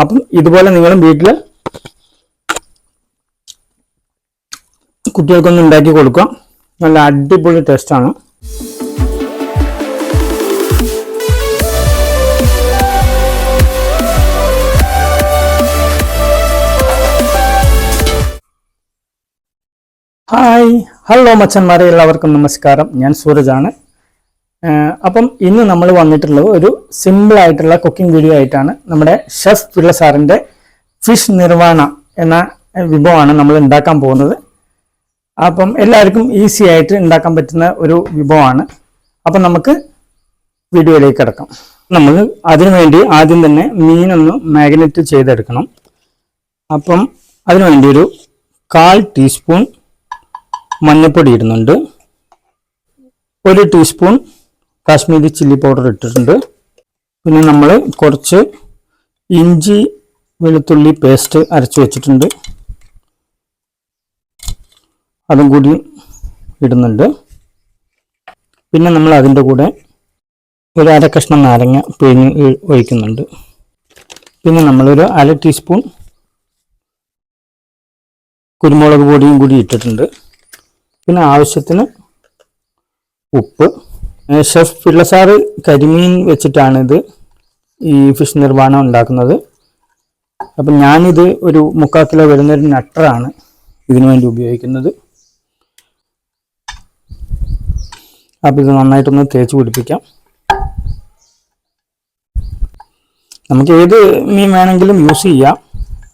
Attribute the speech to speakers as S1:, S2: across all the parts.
S1: അപ്പം ഇതുപോലെ നിങ്ങളും വീട്ടിൽ കുട്ടികൾക്കൊന്ന് ഉണ്ടാക്കി കൊടുക്കുക. നല്ല അടിപൊളി ടേസ്റ്റ് ആണ്. ഹായ് ഹലോ മച്ചന്മാരെ. എല്ലാവർക്കും നമസ്കാരം. ഞാൻ സൂരജാണ് അപ്പം ഇന്ന് നമ്മൾ വന്നിട്ടുള്ളത് ഒരു സിമ്പിൾ ആയിട്ടുള്ള കുക്കിംഗ് വീഡിയോ ആയിട്ടാണ്. നമ്മുടെ ഷെഫ് പിള്ള സാറിന്റെ ഫിഷ് നിർവാണ എന്ന വിഭവമാണ് നമ്മൾ ഉണ്ടാക്കാൻ പോകുന്നത്. അപ്പം എല്ലാവർക്കും ഈസി ആയിട്ട് ഉണ്ടാക്കാൻ പറ്റുന്ന ഒരു വിഭവമാണ്. അപ്പം നമുക്ക് വീഡിയോയിലേക്ക് കിടക്കാം. നമ്മൾ അതിനുവേണ്ടി ആദ്യം തന്നെ മീനൊന്ന് മാഗ്നറ്റ് ചെയ്തെടുക്കണം. അപ്പം അതിനുവേണ്ടി ഒരു കാൽ ടീസ്പൂൺ മഞ്ഞൾപ്പൊടി ഇടുന്നുണ്ട്. ഒരു ടീസ്പൂൺ കാശ്മീരി ചില്ലി പൗഡർ ഇട്ടിട്ടുണ്ട്. പിന്നെ നമ്മൾ കുറച്ച് ഇഞ്ചി വെളുത്തുള്ളി പേസ്റ്റ് അരച്ച് വെച്ചിട്ടുണ്ട്. അതും കൂടി ഇടുന്നുണ്ട്. പിന്നെ നമ്മൾ അതിന്റെ കൂടെ ഒരു അര കഷ്ണം നാരങ്ങ പിഴിഞ്ഞ് ഒഴിക്കുന്നുണ്ട്. പിന്നെ നമ്മളൊരു അര ടീസ്പൂൺ കുരുമുളക് പൊടിയും കൂടി ഇട്ടിട്ടുണ്ട്. പിന്നെ ആവശ്യത്തിന് ഉപ്പ് ഷെഫ് പിള്ള സാറ് കരിമീൻ വെച്ചിട്ടാണ് ഇത് ഈ ഫിഷ് നിർമ്മാണം ഉണ്ടാക്കുന്നത്. അപ്പം ഞാനിത് ഒരു മുക്കാൽ കിലോ വരുന്നൊരു നട്ടറാണ് ഇതിനു വേണ്ടി ഉപയോഗിക്കുന്നത്. അപ്പം ഇത് നന്നായിട്ടൊന്ന് തേച്ച് പിടിപ്പിക്കാം. നമുക്ക് ഏത് മീൻ വേണമെങ്കിലും യൂസ് ചെയ്യാം.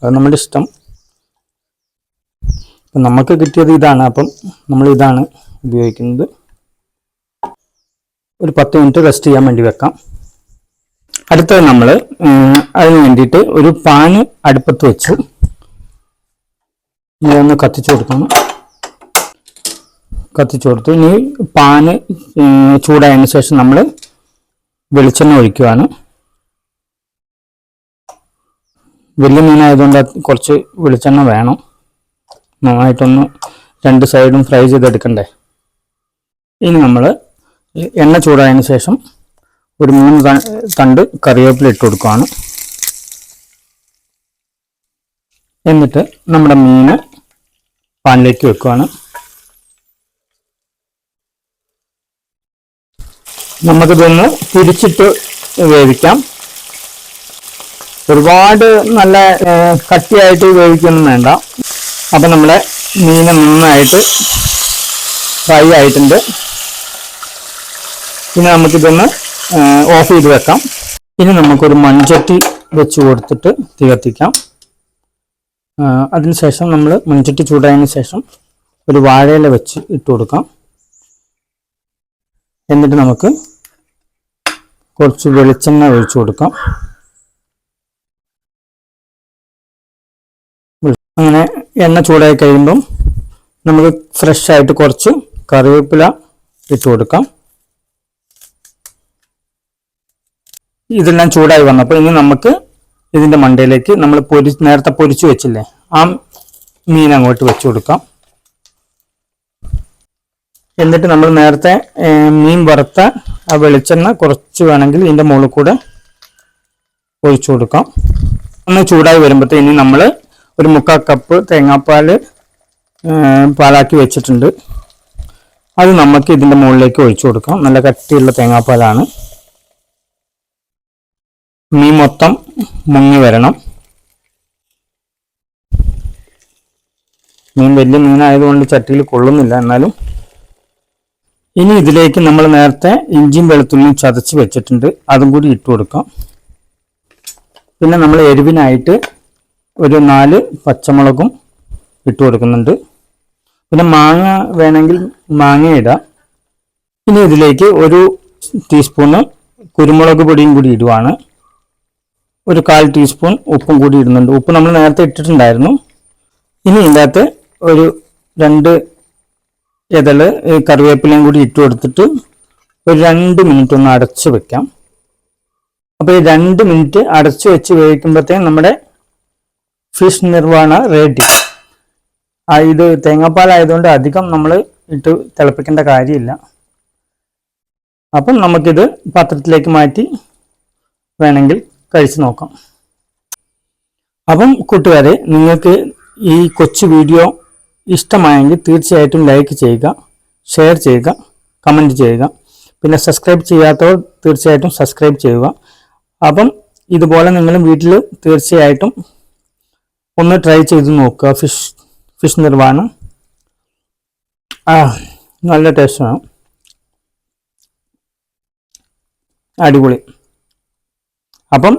S1: അത് നമ്മുടെ ഇഷ്ടം. നമുക്ക് കിട്ടിയത് ഇതാണ്. അപ്പം നമ്മൾ ഇതാണ് ഉപയോഗിക്കുന്നത്. ഒരു പത്ത് മിനിറ്റ് റെസ്റ്റ് ചെയ്യാൻ വേണ്ടി വെക്കാം. അടുത്തത് നമ്മൾ അതിന് വേണ്ടിയിട്ട് ഒരു പാന് അടുപ്പത്ത് വെച്ചു. ഇതൊന്ന് കത്തിച്ചു കൊടുക്കണം. കത്തിച്ചു കൊടുത്തു. ഇനി പാന് ചൂടായതിനു ശേഷം നമ്മൾ വെളിച്ചെണ്ണ ഒഴിക്കുവാണ്. വലിയ മീനായതുകൊണ്ട് കുറച്ച് വെളിച്ചെണ്ണ വേണം. നന്നായിട്ടൊന്ന് രണ്ട് സൈഡും ഫ്രൈ ചെയ്തെടുക്കണ്ടേ? ഇനി നമ്മൾ എണ്ണ ചൂടായതിന് ശേഷം ഒരു മൂന്ന് തണ്ട് കറിവേപ്പില ഇട്ട് കൊടുക്കുകയാണ്. എന്നിട്ട് നമ്മുടെ മീന് പാനിലേക്ക് വെക്കുകയാണ്. നമുക്കിതൊന്ന് തിരിച്ചിട്ട് വേവിക്കാം. ഒരുപാട് നല്ല കട്ടിയായിട്ട് വേവിക്കൊന്നും വേണ്ട. അപ്പം നമ്മുടെ മീൻ നന്നായിട്ട് ഫ്രൈ ആയിട്ടുണ്ട്. ഇനി നമുക്കിതൊന്ന് ഓഫ് ചെയ്ത് വെക്കാം. ഇനി നമുക്കൊരു മൺചട്ടി വെച്ച് കൊടുത്തിട്ട് തീ കത്തിക്കാം. അതിനുശേഷം നമ്മൾ മൺചട്ടി ചൂടായതിനു ശേഷം ഒരു വാഴയില വെച്ച് ഇട്ട് കൊടുക്കാം. എന്നിട്ട് നമുക്ക് കുറച്ച് വെളിച്ചെണ്ണ ഒഴിച്ചു കൊടുക്കാം. അങ്ങനെ എണ്ണ ചൂടായി കഴിയുമ്പം നമുക്ക് ഫ്രഷ് ആയിട്ട് കുറച്ച് കറിവേപ്പില ഇട്ട് കൊടുക്കാം. ഇതെല്ലാം ചൂടായി വന്നപ്പോൾ ഇനി നമുക്ക് ഇതിന്റെ മണ്ടയിലേക്ക് നമ്മൾ പൊരി നേരത്തെ പൊരിച്ചു വെച്ചില്ലേ ആ മീൻ അങ്ങോട്ട് വെച്ചു കൊടുക്കാം. എന്നിട്ട് നമ്മൾ നേരത്തെ മീൻ വറുത്ത ആ വെളിച്ചെണ്ണ കുറച്ച് വേണമെങ്കിൽ ഇതിന്റെ മുകളിൽ കൂടെ ഒഴിച്ചു കൊടുക്കാം. ഒന്ന് ചൂടായി വരുമ്പോഴത്തേ ഇനി നമ്മൾ ഒരു മുക്കാൽ കപ്പ് തേങ്ങാപ്പാൽ പാലാക്കി വെച്ചിട്ടുണ്ട്. അത് നമുക്ക് ഇതിന്റെ മുകളിലേക്ക് ഒഴിച്ചു കൊടുക്കാം. നല്ല കട്ടിയുള്ള തേങ്ങാപ്പാലാണ്. മീൻ മൊത്തം മുങ്ങി വരണം. മീൻ വലിയ മീനായതുകൊണ്ട് ചട്ടിയിൽ കൊള്ളുന്നില്ല. എന്നാലും ഇനി ഇതിലേക്ക് നമ്മൾ നേരത്തെ ഇഞ്ചിയും വെളുത്തുള്ളിയും ചതച്ച് വെച്ചിട്ടുണ്ട്. അതും കൂടി ഇട്ട് കൊടുക്കാം. പിന്നെ നമ്മൾ എരിവിനായിട്ട് ഒരു നാല് പച്ചമുളകും ഇട്ട് കൊടുക്കുന്നുണ്ട്. പിന്നെ മാങ്ങ വേണമെങ്കിൽ മാങ്ങ ഇടാം. ഇനി ഇതിലേക്ക് ഒരു ടീസ്പൂണ് കുരുമുളക് പൊടിയും കൂടി ഇടുവാണ്. ഒരു കാൽ ടീസ്പൂൺ ഉപ്പും കൂടി ഇടുന്നുണ്ട്. ഉപ്പ് നമ്മൾ നേരത്തെ ഇട്ടിട്ടുണ്ടായിരുന്നു. ഇനി ഇതിനകത്ത് ഒരു രണ്ട് ഇതൾ കറിവേപ്പിലയും കൂടി ഇട്ട് കൊടുത്തിട്ട് ഒരു രണ്ട് മിനിറ്റ് ഒന്ന് അടച്ചു വെക്കാം. അപ്പോൾ ഈ രണ്ട് മിനിറ്റ് അടച്ചു വെച്ച് വേവിക്കുമ്പോഴത്തേക്കും നമ്മുടെ ഫിഷ് നിർവാണ റെഡി. ഇത് തേങ്ങാപ്പാലായതുകൊണ്ട് അധികം നമ്മൾ ഇട്ട് തിളപ്പിക്കേണ്ട കാര്യമില്ല. അപ്പം നമുക്കിത് പാത്രത്തിലേക്ക് മാറ്റി വേണമെങ്കിൽ കഴിച്ചു നോക്കാം. അപ്പം കൂട്ടുകാരെ നിങ്ങൾക്ക് ഈ കൊച്ചു വീഡിയോ ഇഷ്ടമായെങ്കിൽ തീർച്ചയായിട്ടും ലൈക്ക് ചെയ്യുക ഷെയർ ചെയ്യുക കമന്റ് ചെയ്യുക. പിന്നെ സബ്സ്ക്രൈബ് ചെയ്യാത്തവർ തീർച്ചയായിട്ടും സബ്സ്ക്രൈബ് ചെയ്യുക. അപ്പം ഇതുപോലെ നിങ്ങളും വീട്ടിൽ തീർച്ചയായിട്ടും ഒന്ന് ട്രൈ ചെയ്ത് നോക്കുക. ഫിഷ് ഫിഷ് നിർവാണം ആ നല്ല ടേസ്റ്റാണ്. അടിപൊളി. അപ്പം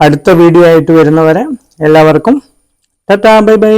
S1: അടുത്ത വീഡിയോ ആയിട്ട് വരുന്നവരെ എല്ലാവർക്കും ടാറ്റാ ബൈ ബൈ.